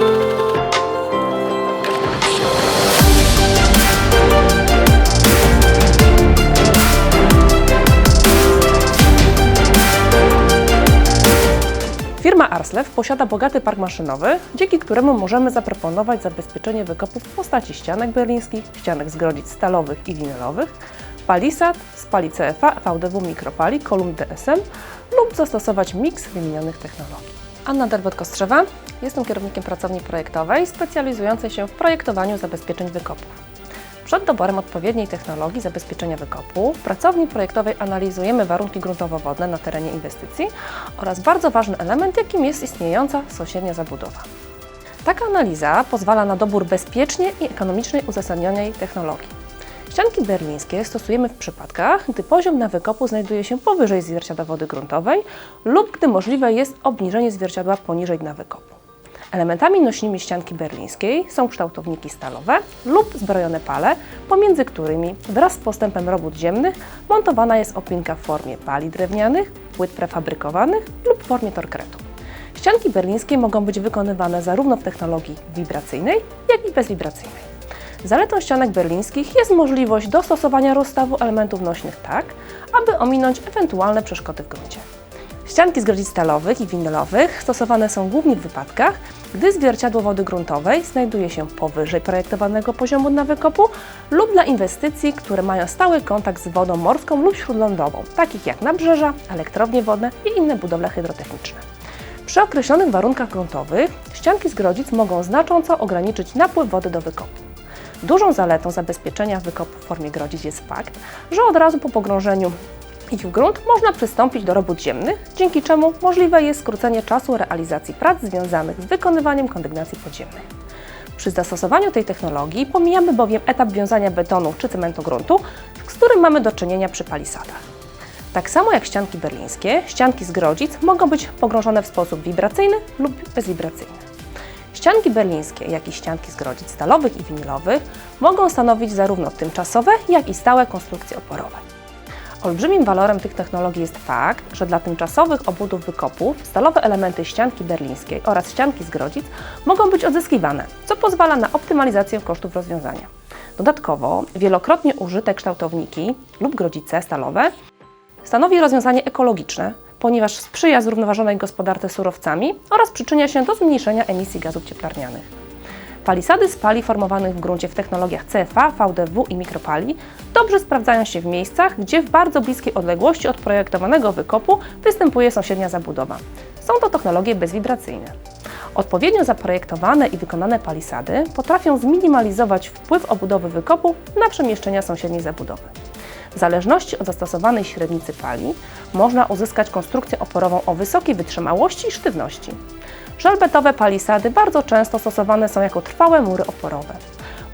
Firma Arslew posiada bogaty park maszynowy, dzięki któremu możemy zaproponować zabezpieczenie wykopów w postaci ścianek berlińskich, ścianek z grodzic stalowych i winylowych, palisad, spali CFA, VDW mikropali, kolumn DSM lub zastosować miks wymienionych technologii. Anna Derbot-Kostrzewa, jestem kierownikiem pracowni projektowej specjalizującej się w projektowaniu zabezpieczeń wykopów. Przed doborem odpowiedniej technologii zabezpieczenia wykopu w pracowni projektowej analizujemy warunki gruntowo-wodne na terenie inwestycji oraz bardzo ważny element, jakim jest istniejąca sąsiednia zabudowa. Taka analiza pozwala na dobór bezpiecznie i ekonomicznej uzasadnionej technologii. Ścianki berlińskie stosujemy w przypadkach, gdy poziom na wykopu znajduje się powyżej zwierciadła wody gruntowej lub gdy możliwe jest obniżenie zwierciadła poniżej dna wykopu. Elementami nośnymi ścianki berlińskiej są kształtowniki stalowe lub zbrojone pale, pomiędzy którymi wraz z postępem robót ziemnych montowana jest opinka w formie pali drewnianych, płyt prefabrykowanych lub w formie torkretu. Ścianki berlińskie mogą być wykonywane zarówno w technologii wibracyjnej, jak i bezwibracyjnej. Zaletą ścianek berlińskich jest możliwość dostosowania rozstawu elementów nośnych tak, aby ominąć ewentualne przeszkody w gruncie. Ścianki z grodzic stalowych i winylowych stosowane są głównie w wypadkach, gdy zwierciadło wody gruntowej znajduje się powyżej projektowanego poziomu dna wykopu lub dla inwestycji, które mają stały kontakt z wodą morską lub śródlądową, takich jak nabrzeża, elektrownie wodne i inne budowle hydrotechniczne. Przy określonych warunkach gruntowych ścianki z grodzic mogą znacząco ograniczyć napływ wody do wykopu. Dużą zaletą zabezpieczenia wykopu w formie grodzic jest fakt, że od razu po pogrążeniu ich w grunt można przystąpić do robót ziemnych, dzięki czemu możliwe jest skrócenie czasu realizacji prac związanych z wykonywaniem kondygnacji podziemnych. Przy zastosowaniu tej technologii pomijamy bowiem etap wiązania betonu czy cementu gruntu, z którym mamy do czynienia przy palisadach. Tak samo jak ścianki berlińskie, ścianki z grodzic mogą być pogrążone w sposób wibracyjny lub bezwibracyjny. Ścianki berlińskie, jak i ścianki z grodzic stalowych i winylowych mogą stanowić zarówno tymczasowe, jak i stałe konstrukcje oporowe. Olbrzymim walorem tych technologii jest fakt, że dla tymczasowych obudów wykopów stalowe elementy ścianki berlińskiej oraz ścianki z grodzic mogą być odzyskiwane, co pozwala na optymalizację kosztów rozwiązania. Dodatkowo wielokrotnie użyte kształtowniki lub grodzice stalowe stanowi rozwiązanie ekologiczne, ponieważ sprzyja zrównoważonej gospodarce surowcami oraz przyczynia się do zmniejszenia emisji gazów cieplarnianych. Palisady z pali formowanych w gruncie w technologiach CFA, VDW i mikropali dobrze sprawdzają się w miejscach, gdzie w bardzo bliskiej odległości od projektowanego wykopu występuje sąsiednia zabudowa. Są to technologie bezwibracyjne. Odpowiednio zaprojektowane i wykonane palisady potrafią zminimalizować wpływ obudowy wykopu na przemieszczenia sąsiedniej zabudowy. W zależności od zastosowanej średnicy pali można uzyskać konstrukcję oporową o wysokiej wytrzymałości i sztywności. Żelbetowe palisady bardzo często stosowane są jako trwałe mury oporowe.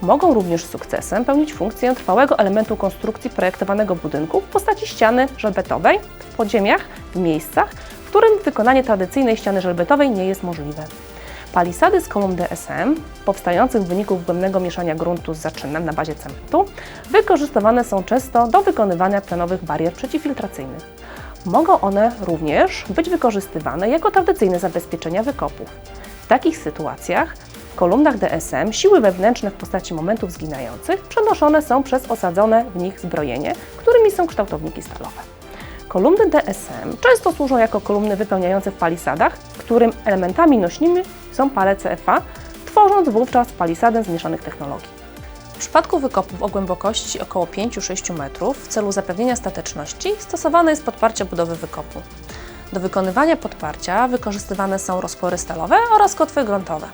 Mogą również z sukcesem pełnić funkcję trwałego elementu konstrukcji projektowanego budynku w postaci ściany żelbetowej w podziemiach, w miejscach, w którym wykonanie tradycyjnej ściany żelbetowej nie jest możliwe. Palisady z kolumn DSM, powstających w wyniku wgłębnego mieszania gruntu z zaczynem na bazie cementu, wykorzystywane są często do wykonywania tlenowych barier przeciwfiltracyjnych. Mogą one również być wykorzystywane jako tradycyjne zabezpieczenia wykopów. W takich sytuacjach w kolumnach DSM siły wewnętrzne w postaci momentów zginających przenoszone są przez osadzone w nich zbrojenie, którymi są kształtowniki stalowe. Kolumny DSM często służą jako kolumny wypełniające w palisadach, którym elementami nośnymi są pale CFA, tworząc wówczas palisadę zmieszanych technologii. W przypadku wykopów o głębokości około 5-6 metrów w celu zapewnienia stateczności stosowane jest podparcie budowy wykopu. Do wykonywania podparcia wykorzystywane są rozpory stalowe oraz kotwy gruntowe.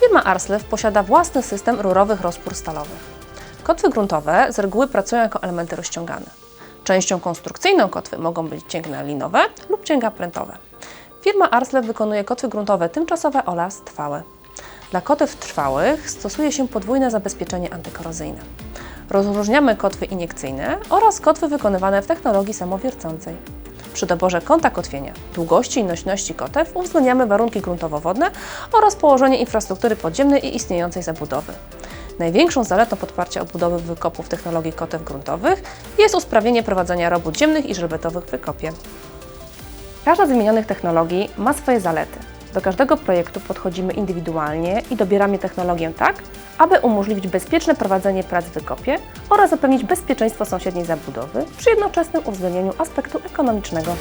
Firma Arslew posiada własny system rurowych rozpór stalowych. Kotwy gruntowe z reguły pracują jako elementy rozciągane. Częścią konstrukcyjną kotwy mogą być cięgna linowe lub cięga prętowe. Firma Arslew wykonuje kotwy gruntowe tymczasowe oraz trwałe. Dla kotew trwałych stosuje się podwójne zabezpieczenie antykorozyjne. Rozróżniamy kotwy iniekcyjne oraz kotwy wykonywane w technologii samowiercącej. Przy doborze kąta kotwienia, długości i nośności kotew uwzględniamy warunki gruntowo-wodne oraz położenie infrastruktury podziemnej i istniejącej zabudowy. Największą zaletą podparcia odbudowy wykopów technologii kotew gruntowych jest usprawnienie prowadzenia robót ziemnych i żelbetowych w wykopie. Każda z wymienionych technologii ma swoje zalety. Do każdego projektu podchodzimy indywidualnie i dobieramy technologię tak, aby umożliwić bezpieczne prowadzenie prac w wykopie oraz zapewnić bezpieczeństwo sąsiedniej zabudowy przy jednoczesnym uwzględnieniu aspektu ekonomicznego.